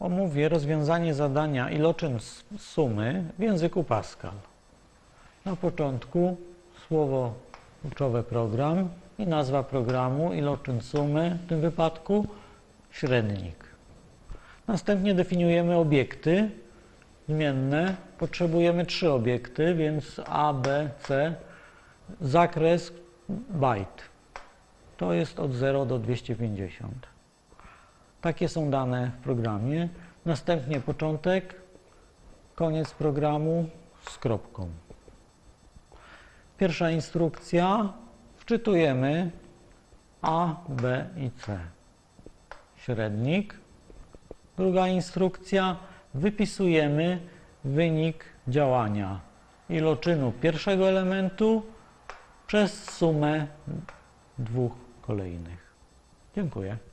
omówię rozwiązanie zadania iloczyn sumy w języku Pascal. Na początku słowo kluczowe program i nazwa programu iloczyn sumy, w tym wypadku średnik. Następnie definiujemy obiekty zmienne. Potrzebujemy trzy obiekty, więc A, B, C. Zakres byte. To jest od 0 do 250. Takie są dane w programie. Następnie początek, koniec programu z kropką. Pierwsza instrukcja. Wczytujemy A, B i C. Średnik. Druga instrukcja. Wypisujemy wynik działania iloczynu pierwszego elementu przez sumę dwóch kolejnych. Dziękuję.